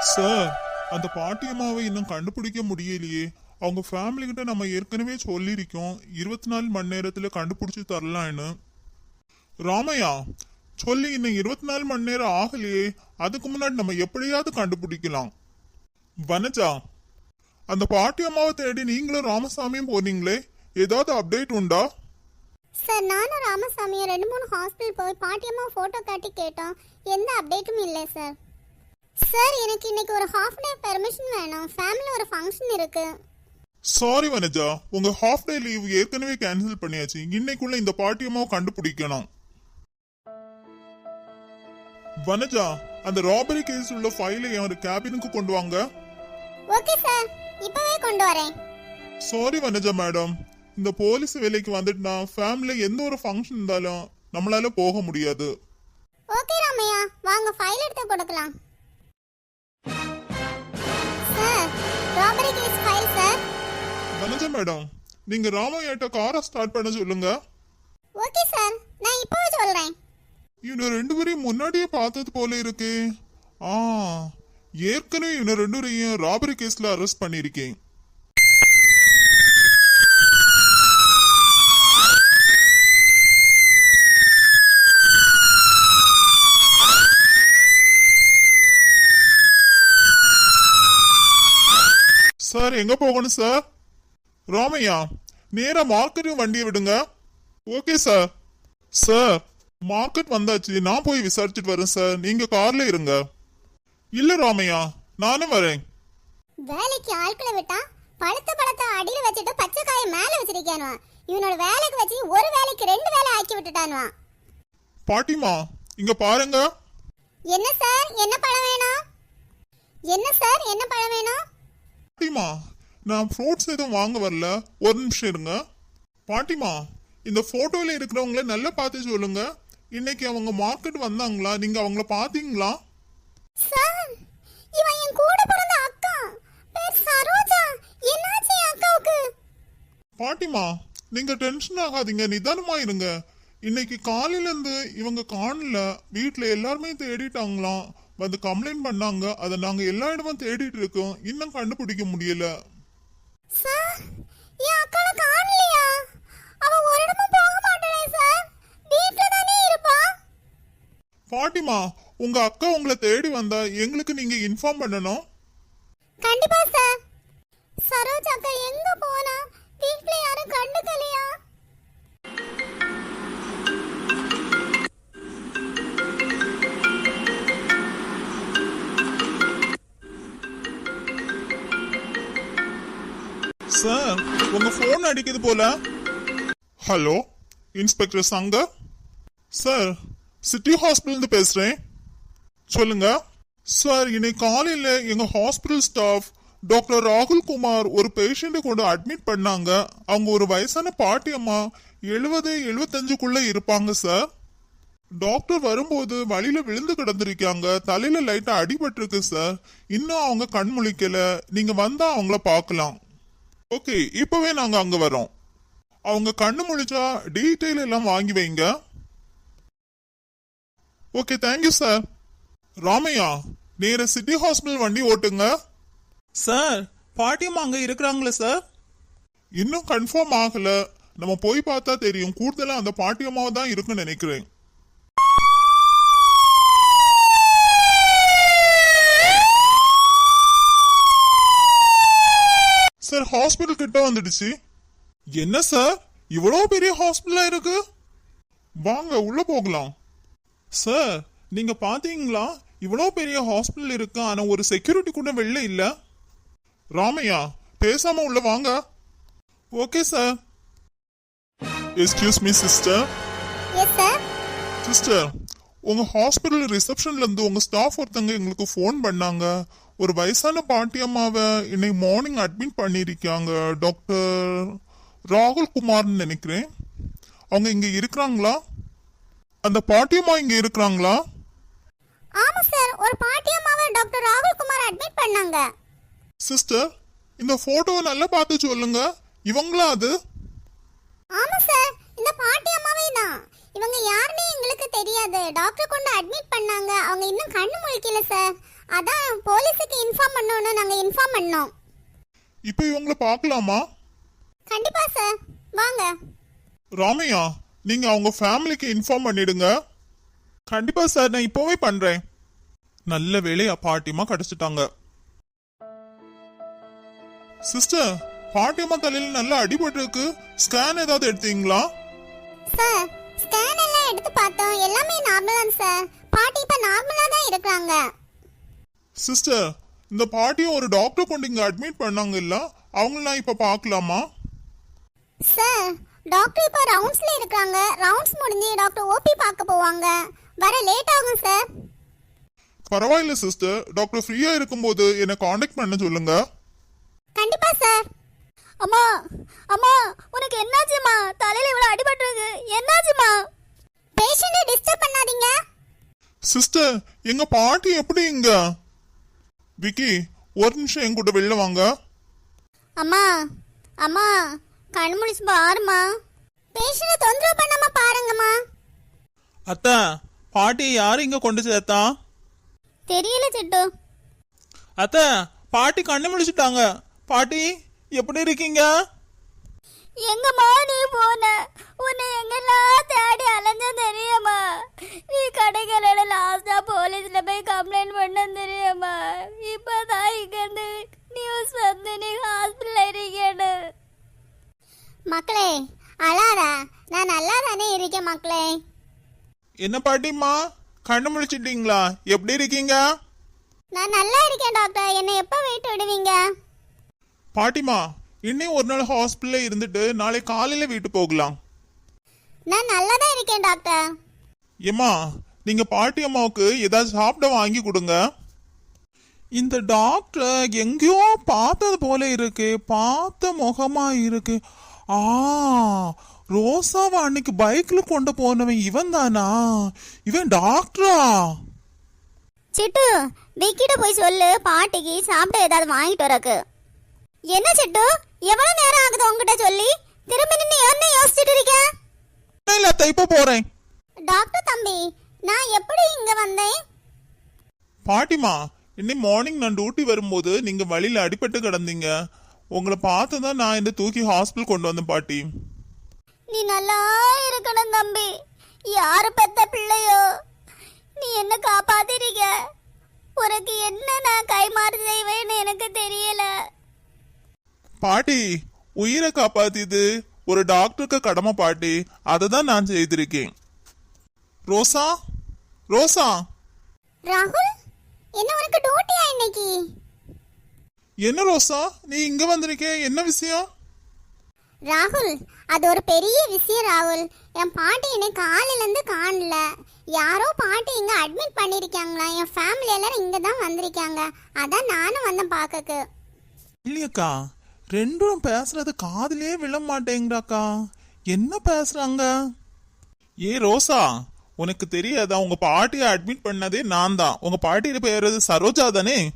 Sir அந்த பாட்டியம்மாவை இன்னும் கண்டுபிடிக்க முடியலையே. அவங்க ஃபேமிலி கிட்ட நம்ம ஏற்கனவே சொல்லியிருக்கோம். இருபத்தி நாலு மணி நேரத்தில் கண்டுபிடிச்சி தரலான்னு. ராமையா சொல்லி இன்னும் இருபத்தி நாலு மணி நேரம் ஆகலையே. அதுக்கு முன்னாடி நம்ம எப்படியாவது கண்டுபிடிக்கலாம். வனஜா அந்த பாட்டி அம்மாவை தேடி நீங்களும் ராமசாமியும் போனீங்களே? ஏதாவது அப்டேட் உண்டா? சார் நானும் ராமசாமியும் ரெண்டு மூணு ஹாஸ்பிட்டல் போய் பாட்டியம்மா ஃபோட்டோ காட்டி கேட்டோம். எந்த அப்டேட்டும் இல்லை சார். சார் எனக்கு இன்னைக்கு ஒரு ஹாஃப் டே பெர்மிஷன் வேணும். ஃபேமிலி ஒரு ஃபங்க்ஷன் இருக்கு. சாரி வனஜா உங்க ஹாஃப் டே லீவ் ஏற்கனவே கேன்சல் பண்ணியாச்சு. இன்னைக்குள்ள இந்த பாட்டி அம்மாவை கண்டுபிடிக்கணும். வனஜா அந்த ராபரி கேஸ் உள்ள ஃபைலை என் கேபினுக்கு கொண்டு வாங்க? ஓகே சார் இப்பவே கொண்டு வரேன். சாரி வனஜா மேடம் இந்த போலீஸ் வேலைக்கு வந்துட்டுனா ஃபேமிலில எந்த ஒரு ஃபங்க்ஷன் இருந்தாலும் நம்மளால போக முடியாது. ஓகே ராமையா. வாங்க ஃபைல் எடுத்து கொடுக்கலாம். வனஜா மேடம் நீங்க ராமையாட்ட காரை ஸ்டார்ட் பண்ண சொல்லுங்க. ஓகே சார் நான் இப்பவே சொல்றேன். இவனை ரெண்டு பேரையும் முன்னாடியே பார்த்தது போல இருக்கு. ஆ ஏற்கனவே இவனை ரெண்டு பேரையும் ராபரி கேஸ்ல அரெஸ்ட் பண்ணிருக்கேன் சார் எங்க போகணும் சார்? ராமையா நேரா மார்க்கெட்டும் வண்டியை விடுங்க. ஓகே சார் சார் மார்க்கெட் வந்தாச்சு. நான் போய் விசாரிச்சுட்டு வரேன் சார் நீங்க கார்ல இருங்க. இல்ல ராமையா நானும் வரேன். வேலைக்கு ஆட்களை விட்டா பழுத்த பழத்தை அடியில வச்சுட்டு பச்சை காயை மேல வச்சிருக்கானுவா இவனோட வேலைக்கு வச்சு ஒரு வேலைக்கு ரெண்டு வேலை ஆக்கி விட்டுட்டானுவா. பாட்டிமா இங்க பாருங்க. என்ன சார் என்ன பழம் வேணும்? என்ன சார் என்ன பழம் வேணும்? பாட்டிமா நான் ஃப்ரூட்ஸ் எதுவும் வாங்க வரல. ஒரு நிமிஷம் இருங்க. பாட்டிமா இந்த போட்டோல இருக்கிறவங்கள நல்லா பார்த்து சொல்லுங்க. இன்னைக்கு அவங்க மார்க்கெட் வந்தாங்களா? நீங்க அவங்கள பாத்தீங்களா சார் இவன் என் கூட பிறந்த அக்கா. பேர் சரோஜா. என்னாச்சு என் அக்காவுக்கு? பாட்டிமா நீங்க டென்ஷன் ஆகாதீங்க. நிதானமா இருங்க. இன்னைக்கு காலையில இருந்து இவங்க காணல. வீட்ல எல்லாருமே தேடிட்டாங்களாம். வந்து கம்ப்ளைண்ட் பண்ணாங்க. அதை நாங்க எல்லா இடமும் தேடிட்டு இருக்கோம். இன்னும் கண்டுபிடிக்க முடியல. சார் என் அக்காவை காணலையா அவ ஒரு இடமும் போக மாட்டாளே சார் வீட்ல தானே இருப்பா பாட்டிமா உங்க அக்கா உங்களை தேடி வந்தா எங்களுக்கு நீங்க இன்ஃபார்ம் பண்ணணும் கண்டிப்பா சார் சரோஜா அக்கா எங்க போனா வீட்ல யாரும் கண்டுக்கலையா சார் உங்க ஃபோன் அடிக்குது போல. Hello inspector Shankar. Sir city hospital பேசுறேன். சொல்லுங்க. சார் இன்னைக்கு காலையில எங்க ஹாஸ்பிட்டல் ஸ்டாஃப் டாக்டர் ராகுல் குமார் ஒரு பேஷண்ட்டை கொண்டு அட்மிட் பண்ணாங்க. அவங்க ஒரு வயசான பாட்டி அம்மா எழுபது எழுபத்தஞ்சுக்குள்ள இருப்பாங்க சார். டாக்டர் வரும்போது வழியில விழுந்து கிடந்திருக்காங்க. தலையில லைட்டா அடிபட்டிருக்கு சார். இன்னும் அவங்க கண் முழிக்கல. நீங்க வந்தா அவங்கள பார்க்கலாம். ஓகே இப்பவே நாங்க அங்க வரோம். அவங்க கண்ணு முழிச்சா டீட்டெயில் எல்லாம் வாங்கி வைங்க. ஓகே தேங்க்யூ சார் ராமையா நேர சிட்டி ஹாஸ்பிட்டல் வண்டி ஓட்டுங்க. சார் பாட்டியம்மா அங்க இருக்கிறாங்களே சார் இன்னும் கன்ஃபார்ம் ஆகல. நம்ம போய் பார்த்தா தெரியும். கூடுதலா அந்த பாட்டியம்மாவை தான் இருக்குன்னு நினைக்கிறேன். சார் ஹாஸ்பிட்டல் கிட்ட வந்துடுச்சு? என்ன சார்? இவ்வளோ பெரிய ஹாஸ்பிட்டலா இருக்கு? வாங்க உள்ள போகலாம். சார் நீங்க பாத்தீங்களா? இவ்வளோ பெரிய ஹாஸ்பிட்டல் இருக்கு ஆனா ஒரு செக்யூரிட்டி கூட வெளில இல்ல. ராமையா பேசாம உள்ள வாங்க. Okay sir excuse me sister sister உங்க ஹாஸ்பிட்டல் ரிசப்ஷன்ல இருந்து உங்க ஸ்டாஃப் ஒருத்தங்க எங்களுக்கு ஃபோன் பண்ணாங்க. ஒரு வயசான பாட்டி அம்மாவை இன்னைக்கு மார்னிங் அட்மிட் பண்ணியிருக்காங்க. டாக்டர் ராகுல் குமார்னு நினைக்கிறேன். அவங்க இங்க இருக்கிறாங்களா? அந்த பாட்டியம்மா இங்க இருக்கிறாங்களா? ஆமா சார் ஒரு பாட்டி அம்மாவை டாக்டர் ராகுல் குமார் அட்மிட் பண்ணாங்க. சிஸ்டர் இந்த போட்டோவை நல்லா பார்த்து சொல்லுங்க. இவங்களா அது? ஆமா சார் இந்த பாட்டி அம்மாவே தான். இவங்க யாருன்னே எங்களுக்கு தெரியாது. டாக்டர் கொண்டு அட்மிட் பண்ணாங்க. அவங்க இன்னும் கண்ணு முழிக்கல சார் அதான் போலீஸுக்கு இன்ஃபார்ம் பண்ணோன்னு நாங்க இன்ஃபார்ம் பண்ணோம். இப்போ இவங்கள பார்க்கலாமா? கண்டிப்பா சார் வாங்க. ராமையா நீங்க அவங்க ஃபேமிலிக்கு இன்ஃபார்ம் பண்ணிடுங்க. கண்டிப்பா சார் நான் இப்போவே பண்றேன். நல்ல வேலையா பாட்டிமா கிடைச்சிட்டாங்க. சிஸ்டர் பாட்டியம்மா தலையில நல்லா அடிபட்டு இருக்கு ஸ்கேன் ஏதாவது எடுத்தீங்களா? சார் பார்த்தோம். எல்லாமே நார்மல் சார் பாட்டி இப்ப நார்மலா தான் இருக்காங்க சிஸ்டர் இந்த பாட்டியை ஒரு டாக்டர் கொண்டு இங்க அட்மிட் பண்ணாங்க இல்ல? அவங்கள நான் இப்ப பார்க்கலாமா? சார் டாக்டர் இப்போ ரவுண்ட்ஸ்ல இருக்காங்க ரவுண்ட்ஸ் முடிஞ்சு டாக்டர் ஓபி பார்க்க போவாங்க. வர லேட் ஆகும் சார் பரவாயில்ல சிஸ்டர் டாக்டர் ஃப்ரீயா இருக்கும்போது என்னை காண்டாக்ட் பண்ண சொல்லுங்க. கண்டிப்பா சார் அம்மா அம்மா உனக்கு என்னாச்சுமா தலையில இவ்வளவு அடிபட்டிருக்கு. என்னாச்சுமா பேஷண்ட்டை டிஸ்டர்ப் பண்ணாதீங்க. சிஸ்டர் எங்க பாட்டி எப்படி இங்க? விக்கி ஒரு நிமிஷம் என் கூட வெளில வாங்க. அம்மா அம்மா கண் முழிச்சு பாருமா பேஷண்ட்டை தொந்தரவு பண்ணாம பாருங்கம்மா. அத்தை பாட்டி யார் இங்க கொண்டு சேர்த்தா? தெரியல சிட்டு. அத்தை பாட்டி கண்ணு முடிச்சுட்டாங்க பாட்டி எப்படி இருக்கீங்க? எங்கம்மா நீ போன? உன்னை எங்கெல்லாம் தேடி அலைஞ்ச தெரியுமா? நீ கடைகளோட லாஸ்டா போலீஸ்ல போய் கம்ப்ளைண்ட் பண்ண தெரியுமா? இப்பதான் இங்க இருந்து நியூஸ் வந்து நீ ஹாஸ்பிட்டல் இருக்கேன்னு. மக்களே அழாத? நான் நல்லா தானே இருக்கேன் மக்களே. என்ன பாட்டிம்மா? கண்ணு முடிச்சிட்டீங்களா எப்படி இருக்கீங்க? நான் நல்லா இருக்கேன் டாக்டர். என்னை எப்போ வெயிட் விடுவீங்க? பாட்டிமா இன்னும் ஒரு நாள் ஹாஸ்பிட்டல்ல இருந்துட்டு நாளை காலையில வீட்டு போகலாம். நான் நல்லா தான் இருக்கேன் டாக்டர். ஏம்மா நீங்க பாட்டி அம்மாவுக்கு ஏதாவது சாப்பிட வாங்கி கொடுங்க. இந்த டாக்டர் எங்கேயோ பார்த்தது போல இருக்கு பார்த்த முகமா இருக்கு. ஆ ரோசாவை அன்னைக்கு பைக்ல கொண்டு போனவன் இவன் தானா இவன் டாக்டரா? சிட்டு விக்கிட்ட போய் சொல்லு பாட்டிக்கு சாப்பிட ஏதாவது வாங்கிட்டு வரக்கு. என்ன சிட்டு? எவ்வளவு நேரம் ஆகுது உங்ககிட்ட சொல்லி? திரும்பி நின்று என்ன யோசிச்சுட்டு இருக்க? இல்ல அத்தை, இப்ப போறேன். டாக்டர் தம்பி நான் எப்படி இங்க வந்தேன்? பாட்டிமா இன்னைக்கு மார்னிங் நான் டியூட்டி வரும்போது நீங்க வழியில அடிபட்டு கிடந்தீங்க. உங்களை பார்த்து தான் நான் இந்த தூக்கி ஹாஸ்பிட்டல் கொண்டு வந்தேன் பாட்டி. நீ நல்லா இருக்கணும் தம்பி. யாரு பெத்த பிள்ளையோ? நீ என்ன காப்பாத்திருக்க? உனக்கு என்ன நான் கைமாறு செய்வேன்னு எனக்கு தெரியல. பாட்டி உயிரை காப்பாத்தியது ஒரு டாக்டருக்கு கடமை பாட்டி அதை தான் நான் செய்திருக்கேன். ரோசா ரோசா. ராகுல் என்ன உனக்கு டியூட்டியா இன்னைக்கு? என்ன ரோசா நீ இங்க வந்திருக்க என்ன விஷயம்? ராகுல் அது ஒரு பெரிய விஷயம் ராகுல். என் பாட்டி என்னை காலையில இருந்து காணல. யாரோ பாட்டி இங்க அட்மிட் பண்ணிருக்காங்களா என் ஃபேமிலி எல்லாரும் இங்க தான் வந்திருக்காங்க. அதான் நானும் வந்தேன் பார்க்கக்கு இல்லையக்கா ரெண்டும் பேசுறது காதிலே விழ மாட்டேங்கிறாக்கா என்ன பேசுறாங்க? ஏ ரோசா உனக்கு தெரியாதா? உங்க பாட்டியை அட்மிட் பண்ணதே நான் தான் உங்க பாட்டியோட பேர் சரோஜா தானே